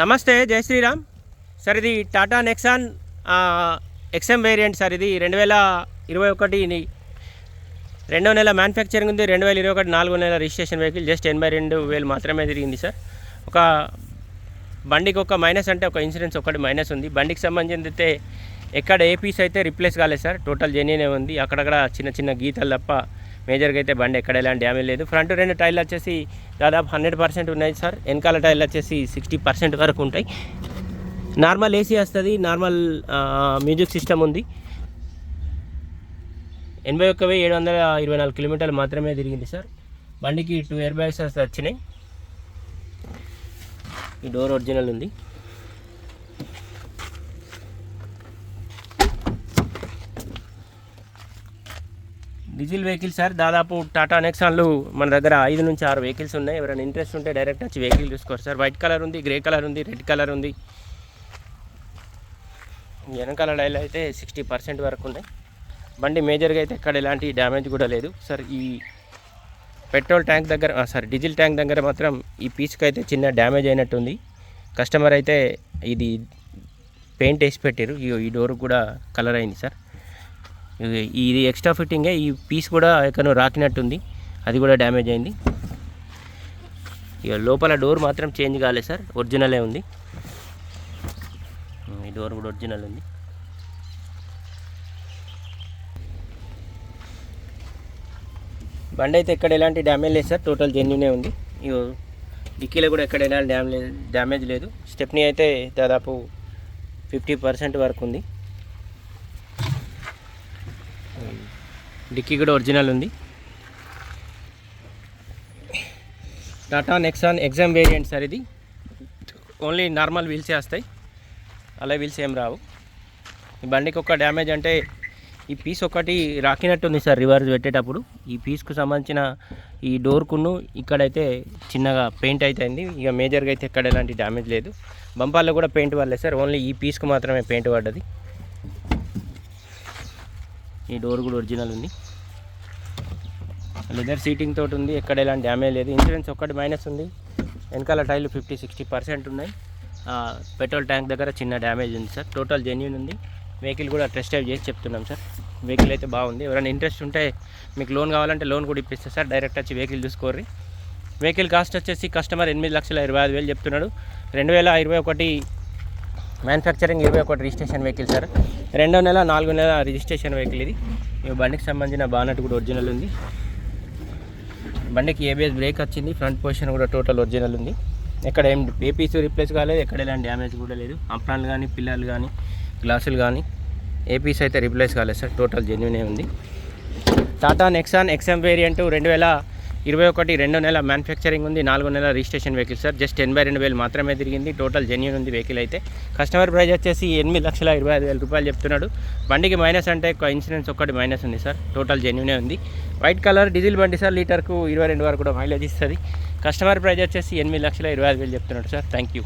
నమస్తే జై శ్రీరామ్. సార్ ఇది Tata Nexon XM variant sir ఇది రెండు వేల ఇరవై ఒకటి రెండో నెల మ్యానుఫ్యాక్చరింగ్ ఉంది. రెండు వేల ఇరవై ఒకటి నాలుగో నెల రిజిస్ట్రేషన్ వెహికల్ జస్ట్ ఎనభై రెండు వేలు మాత్రమే తిరిగింది సార్. ఒక బండికి ఒక మైనస్ అంటే ఒక ఇన్సూరెన్స్ ఒకటి మైనస్ ఉంది. బండికి సంబంధించి అయితే ఎక్కడ ఏ పీస్ అయితే రిప్లేస్ కాలేదు సార్. టోటల్ జెన్యునే ఉంది. అక్కడక్కడ చిన్న చిన్న గీతలు తప్ప మేజర్గా అయితే బండి ఎక్కడ ఎలాంటి డ్యామేజ్ లేదు. ఫ్రంట్ రెండు టైర్లు వచ్చేసి దాదాపు హండ్రెడ్ పర్సెంట్ ఉన్నాయి సార్. వెనకాల టైర్లు వచ్చేసి సిక్స్టీ పర్సెంట్ వరకు ఉంటాయి. నార్మల్ ఏసీ వస్తుంది నార్మల్ మ్యూజిక్ సిస్టమ్ ఉంది. ఎనభై ఒక్క వెయ్యి ఏడు వందల ఇరవై నాలుగు కిలోమీటర్లు మాత్రమే తిరిగింది సార్. బండికి టూ ఇయర్ బ్యాగ్స్ వచ్చినాయి. ఈ డోర్ ఒరిజినల్ ఉంది. డీజిల్ వెహికల్ సార్ దాదాపు టాటా నెక్సాన్లు మన దగ్గర ఐదు నుంచి ఆరు వెహికల్స్ ఉన్నాయి. ఎవరైనా ఇంట్రెస్ట్ ఉంటే డైరెక్ట్ వచ్చి వెహికల్ చూసుకోరు సార్. వైట్ కలర్ ఉంది గ్రే కలర్ ఉంది రెడ్ కలర్ ఉంది. వెనకాల డైల్ అయితే సిక్స్టీ పర్సెంట్ వరకు ఉన్నాయి. బండి మేజర్గా అయితే ఎక్కడ ఎలాంటి డ్యామేజ్ కూడా లేదు. సార్ ఈ పెట్రోల్ ట్యాంక్ దగ్గర సారీ డీజిల్ ట్యాంక్ దగ్గర మాత్రం ఈ పీస్కి అయితే చిన్న డ్యామేజ్ అయినట్టుంది. కస్టమర్ అయితే ఇది పెయింట్ వేసి పెట్టారు ఈ డోర్ కూడా కలర్ అయింది సార్. ఇది ఎక్స్ట్రా ఫిట్టింగే ఈ పీస్ కూడా ఎక్కడో రాకినట్టుంది. అది కూడా డ్యామేజ్ అయింది. ఇక లోపల డోర్ మాత్రం చేంజ్ కాలేదు సార్. ఒరిజినలే ఉంది. ఈ డోర్ కూడా ఒరిజినల్ ఉంది. బండి అయితే ఎక్కడ ఎలాంటి డ్యామేజ్ లేదు సార్. టోటల్ జెన్యునే ఉంది. ఇగో డిక్కీలో కూడా ఎక్కడ ఎలాంటి డ్యామేజ్ డ్యామేజ్ లేదు. స్టెప్నీ అయితే దాదాపు ఫిఫ్టీ పర్సెంట్ వరకు ఉంది. డిక్కీ కూడా ఒరిజినల్ ఉంది. Tata Nexon XM variant sir ఇది. ఓన్లీ నార్మల్ వీల్సే వస్తాయి. అలా వీల్స్ ఏం రావు. ఈ బండికి ఒక డ్యామేజ్ అంటే ఈ పీస్ ఒకటి రాకినట్టుంది సార్ రివర్స్ పెట్టేటప్పుడు. ఈ పీస్కు సంబంధించిన ఈ డోర్కును ఇక్కడైతే చిన్నగా పెయింట్ అయితే అయింది. ఇక మేజర్గా అయితే ఎక్కడ ఎలాంటి డ్యామేజ్ లేదు. బంపాల్లో కూడా పెయింట్ పడలేదు సార్. ఓన్లీ ఈ పీస్కు మాత్రమే పెయింట్ పడ్డది. ఈ డోర్ కూడా ఒరిజినల్ ఉంది. లెదర్ సీటింగ్ తోటి ఉంది. ఎక్కడ ఎలాంటి డ్యామేజ్ లేదు. ఇన్సూరెన్స్ ఒక్కటి మైనస్ ఉంది. వెనకాల టైర్లు ఫిఫ్టీ సిక్స్టీ పర్సెంట్ ఉన్నాయి. పెట్రోల్ ట్యాంక్ దగ్గర చిన్న డ్యామేజ్ ఉంది సార్. టోటల్ జెన్యున్ ఉంది. వెహికల్ కూడా టెస్ట్ డ్రైవ్ చేసి చెప్తున్నాం సార్. వెహికల్ అయితే బాగుంది. ఎవరైనా ఇంట్రెస్ట్ ఉంటే మీకు లోన్ కావాలంటే లోన్ కూడా ఇప్పిస్తే సార్. డైరెక్ట్ వచ్చి వెహికల్ చూసుకోర్రి. వెహికల్ కాస్ట్ వచ్చేసి కస్టమర్ ఎనిమిది లక్షల ఇరవై ఐదు వేలు చెప్తున్నాడు. రెండు వేల ఇరవై ఒకటి మ్యానుఫ్యాక్చరింగ్ ఇరవై ఒకటి రిజిస్ట్రేషన్ వెహికల్ సార్. రెండో నెల నాలుగో నెల రిజిస్ట్రేషన్ వెహికల్ ఇది. ఈ బండికి సంబంధించిన బానట్ కూడా ఒరిజినల్ ఉంది. బండికి ఏబిఎస్ బ్రేక్ వచ్చింది. ఫ్రంట్ పొజిషన్ కూడా టోటల్ ఒరిజినల్ ఉంది. ఎక్కడ ఏం ఏ పీస్ రిప్లేస్ కాలేదు. ఎక్కడ ఎలాంటి డ్యామేజ్ కూడా లేదు. అప్రాన్లు కానీ పిల్లలు కానీ గ్లాసులు కానీ ఏ పీస్ అయితే రిప్లేస్ కాలేదు సార్. టోటల్ జెన్యునే ఉంది. టాటా నెక్సాన్ ఎక్స్ఎం వేరియంట్ రెండు వేల ఇరవై ఒకటి రెండో నెల మ్యానుఫ్యాక్చరింగ్ ఉంది నాలుగో నెల రిజిస్ట్రేషన్ వెహికల్ సార్ జస్ట్ ఎనభై రెండు వేలు మాత్రమే తిరిగింది. టోటల్ జెన్యున్ ఉంది వెహికల్ అయితే. కస్టమర్ ప్రైస్ వచ్చేసి ఎనిమిది లక్షల ఇరవై ఐదు వేల రూపాయలు చెప్తున్నాడు. బండికి మైనస్ అంటే ఒక ఇన్సూరెన్స్ ఒక్కటి మైనస్ ఉంది సార్ టోటల్ జెన్యునే ఉంది. వైట్ కలర్ డీజిల్ బండి సార్ లీటర్కు ఇరవై రెండు వరకు కూడా మైలేజ్ ఇస్తుంది. కస్టమర్ ప్రైస్ వచ్చేసి ఎనిమిది లక్షల ఇరవై ఐదు వేలు చెప్తున్నాడు సార్ థ్యాంక్ యూ